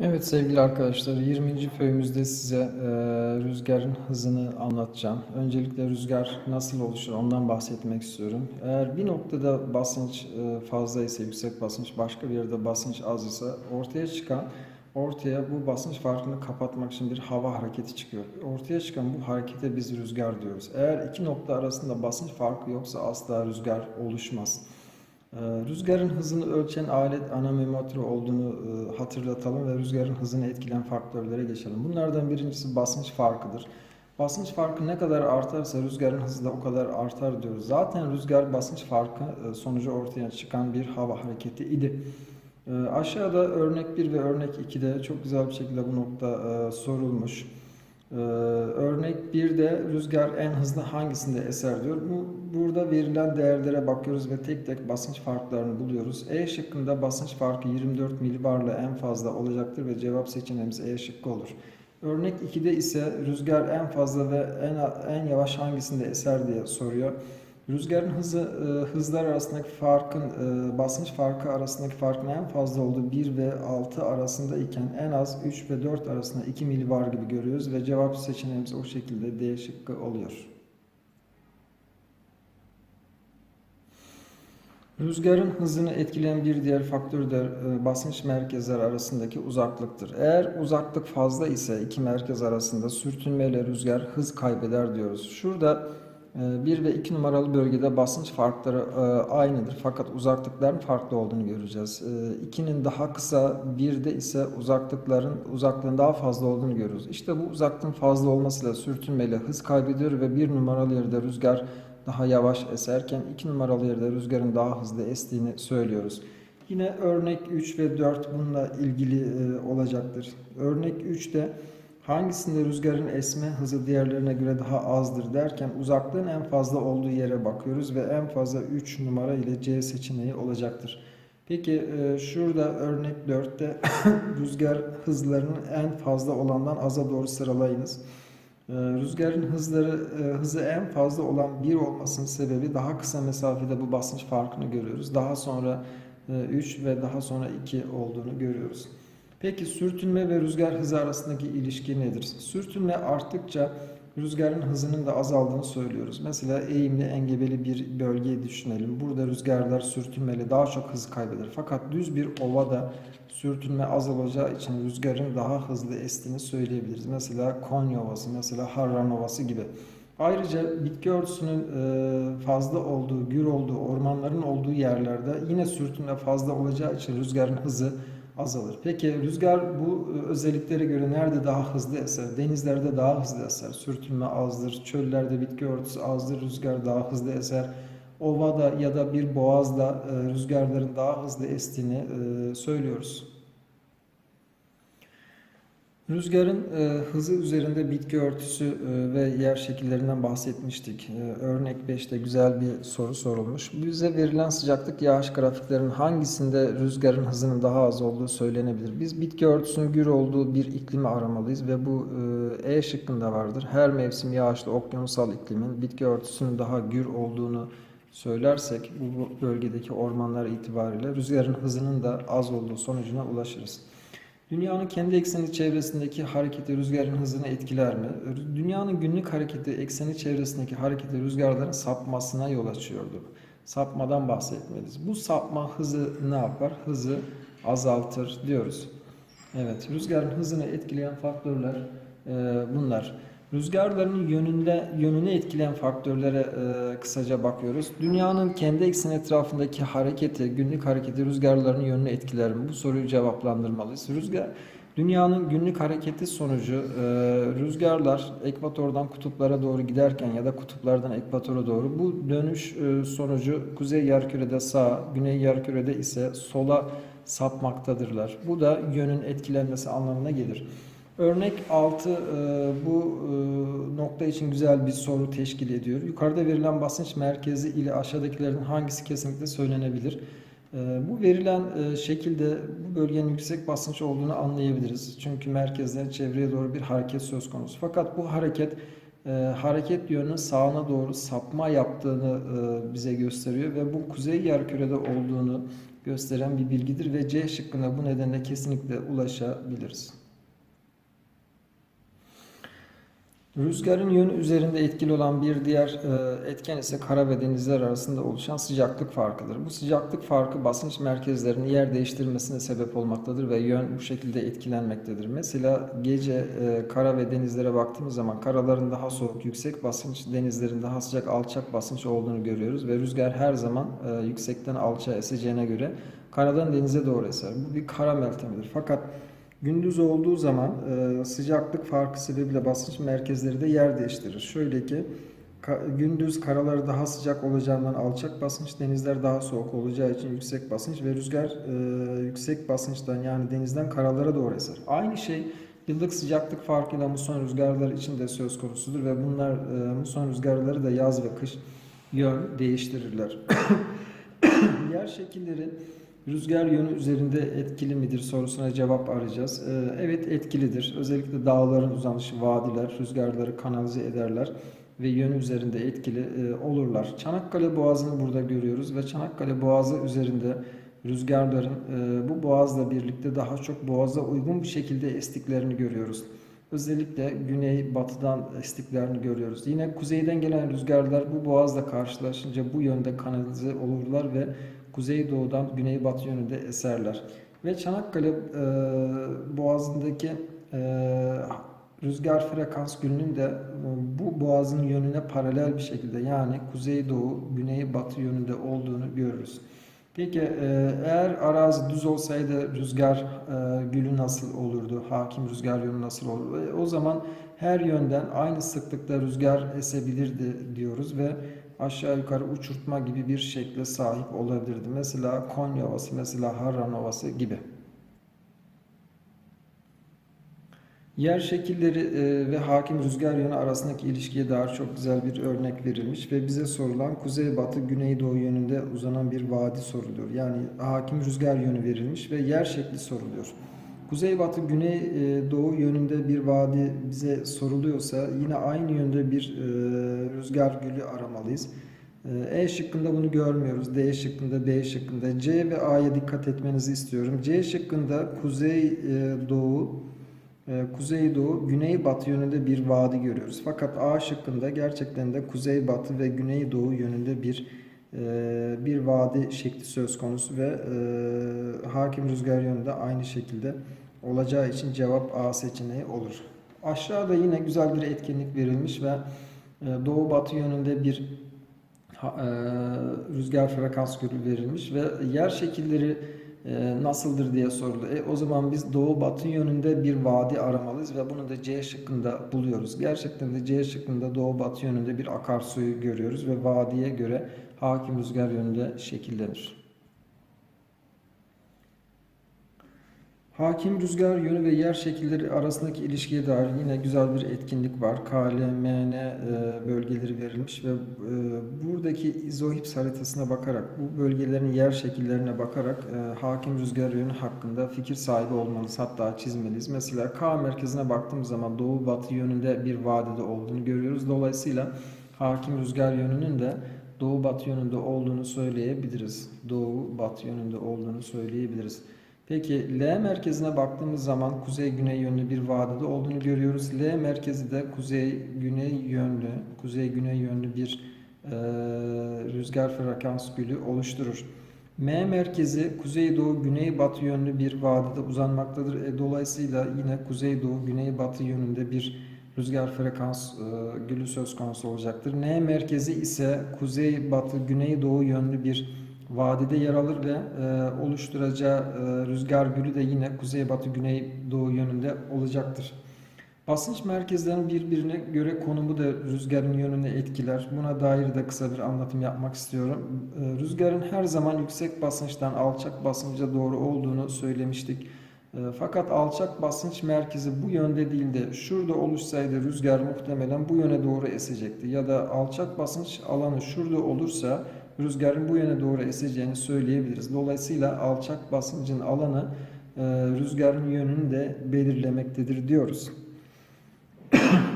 Evet sevgili arkadaşlar 20. föyümüzde size e, rüzgarın hızını anlatacağım. Öncelikle rüzgar nasıl oluşur ondan bahsetmek istiyorum. Eğer bir noktada basınç e, fazla ise yüksek basınç başka bir yerde basınç az ise ortaya çıkan ortaya bu basınç farkını kapatmak için bir hava hareketi çıkıyor. Ortaya çıkan bu harekete biz rüzgar diyoruz. Eğer iki nokta arasında basınç farkı yoksa asla rüzgar oluşmaz. Ee, Rüzgarın hızını ölçen alet anemometre olduğunu e, hatırlatalım ve rüzgarın hızını etkileyen faktörlere geçelim. Bunlardan birincisi basınç farkıdır. Basınç farkı ne kadar artarsa rüzgarın hızı da o kadar artar diyoruz. Zaten rüzgar basınç farkı e, sonucu ortaya çıkan bir hava hareketi idi. E, Aşağıda örnek 1 ve örnek 2'de çok güzel bir şekilde bu nokta sorulmuş. Ee, örnek 1'de rüzgar en hızlı hangisinde eser diyor. Bu, burada verilen değerlere bakıyoruz ve tek tek basınç farklarını buluyoruz. E şıkkında basınç farkı 24 milibarla en fazla olacaktır ve cevap seçeneğimiz E şıkkı olur. Örnek 2'de ise rüzgar en fazla ve en, en yavaş hangisinde eser diye soruyor. Rüzgarın hızı e, hızlar arasındaki farkın e, basınç farkı arasındaki farkın en fazla olduğu 1 ve 6 arasında iken en az 3 ve 4 arasında 2 milibar gibi görüyoruz ve cevap seçeneğimiz o şekilde D şıkkı oluyor. Rüzgarın hızını etkileyen bir diğer faktör de e, basınç merkezler arasındaki uzaklıktır. Eğer uzaklık fazla ise iki merkez arasında sürtünmeyle rüzgar hız kaybeder diyoruz. Şurada 1 ve 2 numaralı bölgede basınç farkları e, aynıdır fakat uzaklıkların farklı olduğunu göreceğiz. 2'nin daha kısa, 1'de ise uzaklıkların uzaklığın daha fazla olduğunu görüyoruz. İşte bu uzaklığın fazla olmasıyla sürtünmeyle hız kaybediyor ve 1 numaralı yerde rüzgar daha yavaş eserken 2 numaralı yerde rüzgarın daha hızlı estiğini söylüyoruz. Yine örnek 3 ve 4 bununla ilgili e, olacaktır. Örnek 3'te Hangisinde rüzgarın esme hızı diğerlerine göre daha azdır derken uzaklığın en fazla olduğu yere bakıyoruz ve en fazla 3 numara ile C seçeneği olacaktır. Peki e, şurada örnek 4'te rüzgar hızlarının en fazla olandan aza doğru sıralayınız. E, rüzgarın hızları e, hızı en fazla olan 1 olmasının sebebi daha kısa mesafede bu basınç farkını görüyoruz. Daha sonra 3 ve daha sonra 2 olduğunu görüyoruz. Peki sürtünme ve rüzgar hızı arasındaki ilişki nedir? Sürtünme arttıkça rüzgarın hızının da azaldığını söylüyoruz. Mesela eğimli engebeli bir bölgeyi düşünelim. Burada rüzgarlar sürtünmeli daha çok hız kaybeder. Fakat düz bir ovada sürtünme az olacağı için rüzgarın daha hızlı estiğini söyleyebiliriz. Mesela Konya Ovası, mesela Harran Ovası gibi. Ayrıca bitki örtüsünün fazla olduğu, gür olduğu, ormanların olduğu yerlerde yine sürtünme fazla olacağı için rüzgarın hızı azalır. Peki rüzgar bu e, özelliklere göre nerede daha hızlı eser? Denizlerde daha hızlı eser. Sürtünme azdır. Çöllerde bitki örtüsü azdır. Rüzgar daha hızlı eser. Ovada ya da bir boğazda e, rüzgarların daha hızlı estiğini e, söylüyoruz. Rüzgarın e, hızı üzerinde bitki örtüsü e, ve yer şekillerinden bahsetmiştik. E, örnek 5'te güzel bir soru sorulmuş. Bize verilen sıcaklık yağış grafiklerinin hangisinde rüzgarın hızının daha az olduğu söylenebilir. Biz bitki örtüsünün gür olduğu bir iklimi aramalıyız ve bu e, E şıkkında vardır. Her mevsim yağışlı okyanusal iklimin bitki örtüsünün daha gür olduğunu söylersek bu bölgedeki ormanlar itibariyle rüzgarın hızının da az olduğu sonucuna ulaşırız. Dünyanın kendi ekseni çevresindeki hareketi rüzgarın hızını etkiler mi? Dünyanın günlük hareketi ekseni çevresindeki hareketi rüzgarların sapmasına yol açıyordu. Sapmadan bahsetmeliyiz. Bu sapma hızı ne yapar? Hızı azaltır diyoruz. Evet, rüzgarın hızını etkileyen faktörler e, bunlar. Rüzgarların yönünde yönünü etkileyen faktörlere e, kısaca bakıyoruz. Dünyanın kendi ekseni etrafındaki hareketi, günlük hareketi rüzgarların yönünü etkiler mi? Bu soruyu cevaplandırmalıyız. Rüzgar Dünyanın günlük hareketi sonucu e, rüzgarlar ekvatordan kutuplara doğru giderken ya da kutuplardan ekvatora doğru bu dönüş e, sonucu kuzey yarkürede sağa, güney yarkürede ise sola sapmaktadırlar. Bu da yönün etkilenmesi anlamına gelir. Örnek 6 e, bu e, nokta için güzel bir soru teşkil ediyor. Yukarıda verilen basınç merkezi ile aşağıdakilerin hangisi kesinlikle söylenebilir? E, bu verilen şekilde bu bölgenin yüksek basınç olduğunu anlayabiliriz. Çünkü merkezden çevreye doğru bir hareket söz konusu. Fakat bu hareket hareket yönünün sağına doğru sapma yaptığını bize gösteriyor ve bu kuzey yarkürede olduğunu gösteren bir bilgidir ve C şıkkına bu nedenle kesinlikle ulaşabiliriz. Rüzgarın yönü üzerinde etkili olan bir diğer e, etken ise kara ve denizler arasında oluşan sıcaklık farkıdır. Bu sıcaklık farkı basınç merkezlerinin yer değiştirmesine sebep olmaktadır ve yön bu şekilde etkilenmektedir. Mesela gece e, kara ve denizlere baktığımız zaman karaların daha soğuk, yüksek basınç, denizlerin daha sıcak, alçak basınç olduğunu görüyoruz ve rüzgar her zaman e, yüksekten alçağa eseceğine göre karadan denize doğru eser. Bu bir kara meltemidir. Fakat Gündüz olduğu zaman e, sıcaklık farkı sebebiyle basınç merkezleri de yer değiştirir. Şöyle ki ka- gündüz karaları daha sıcak olacağından alçak basınç, denizler daha soğuk olacağı için yüksek basınç ve rüzgar e, yüksek basınçtan yani denizden karalara doğru eser. Aynı şey yıllık sıcaklık farkıyla muson rüzgarları için de söz konusudur ve bunlar e, muson rüzgarları da yaz ve kış yön değiştirirler. Yer şekilleri Rüzgar yönü üzerinde etkili midir sorusuna cevap arayacağız. Ee, Evet etkilidir. Özellikle dağların uzanışı, vadiler rüzgarları kanalize ederler ve yönü üzerinde etkili e, olurlar. Çanakkale Boğazı'nı burada görüyoruz ve Çanakkale Boğazı üzerinde rüzgarların e, bu boğazla birlikte daha çok boğaza uygun bir şekilde estiklerini görüyoruz. Özellikle güney batıdan estiklerini görüyoruz. Yine kuzeyden gelen rüzgarlar bu boğazla karşılaşınca bu yönde kanalize olurlar ve kuzeydoğudan güneybatı yönünde eserler. Ve Çanakkale e, boğazındaki e, rüzgar frekans gülünün de e, bu boğazın yönüne paralel bir şekilde yani kuzeydoğu güneybatı yönünde olduğunu görürüz. Peki e, eğer arazi düz olsaydı rüzgar e, gülü nasıl olurdu? Hakim rüzgar yönü nasıl olurdu? E, o zaman her yönden aynı sıklıkta rüzgar esebilirdi diyoruz ve aşağı yukarı uçurtma gibi bir şekle sahip olabilirdi. Mesela Konya Ovası, mesela Harran Ovası gibi. Yer şekilleri e, ve hakim rüzgar yönü arasındaki ilişkiye dair çok güzel bir örnek verilmiş ve bize sorulan kuzeybatı güneydoğu yönünde uzanan bir vadi soruluyor. Yani hakim rüzgar yönü verilmiş ve yer şekli soruluyor. Kuzeybatı güneydoğu yönünde bir vadi bize soruluyorsa yine aynı yönde bir e, rüzgar gülü aramalıyız. E, E şıkkında bunu görmüyoruz. D şıkkında, B şıkkında. C ve A'ya dikkat etmenizi istiyorum. C şıkkında kuzeydoğu e, kuzeydoğu, güneybatı yönünde bir vadi görüyoruz. Fakat A şıkkında gerçekten de kuzeybatı ve güneydoğu yönünde bir e, bir vadi şekli söz konusu ve e, hakim rüzgar yönü de aynı şekilde olacağı için cevap A seçeneği olur. Aşağıda yine güzel bir etkinlik verilmiş ve e, doğu batı yönünde bir e, rüzgar frekans gülü verilmiş ve yer şekilleri nasıldır diye soruldu. E, o zaman biz doğu batı yönünde bir vadi aramalıyız ve bunu da C şıkkında buluyoruz. Gerçekten de C şıkkında doğu batı yönünde bir akarsuyu görüyoruz ve vadiye göre hakim rüzgar yönünde şekillenir. Hakim rüzgar yönü ve yer şekilleri arasındaki ilişkiye dair yine güzel bir etkinlik var. K, L, M, N e, bölgeleri verilmiş ve e, buradaki izohips haritasına bakarak, bu bölgelerin yer şekillerine bakarak e, hakim rüzgar yönü hakkında fikir sahibi olmalıyız. Hatta çizmeliyiz. Mesela K merkezine baktığımız zaman doğu batı yönünde bir vadide olduğunu görüyoruz. Dolayısıyla hakim rüzgar yönünün de doğu batı yönünde olduğunu söyleyebiliriz. Doğu batı yönünde olduğunu söyleyebiliriz. Peki L merkezine baktığımız zaman kuzey-güney yönlü bir vadide olduğunu görüyoruz. L merkezi de kuzey-güney yönlü, kuzey-güney yönlü bir e, rüzgar frekans gülü oluşturur. M merkezi kuzeydoğu güneybatı yönlü bir vadide uzanmaktadır. E, dolayısıyla yine kuzeydoğu güneybatı yönünde bir rüzgar frekans e, gülü söz konusu olacaktır. N merkezi ise kuzeybatı güneydoğu yönlü bir vadide yer alır ve e, oluşturacağı e, rüzgar gülü de yine kuzeybatı güneydoğu yönünde olacaktır. Basınç merkezlerinin birbirine göre konumu da rüzgarın yönünü etkiler. Buna dair de kısa bir anlatım yapmak istiyorum. E, Rüzgarın her zaman yüksek basınçtan alçak basınca doğru olduğunu söylemiştik. E, Fakat alçak basınç merkezi bu yönde değil de şurada oluşsaydı rüzgar muhtemelen bu yöne doğru esecekti. Ya da alçak basınç alanı şurada olursa rüzgarın bu yöne doğru eseceğini söyleyebiliriz. Dolayısıyla alçak basıncın alanı e, rüzgarın yönünü de belirlemektedir diyoruz.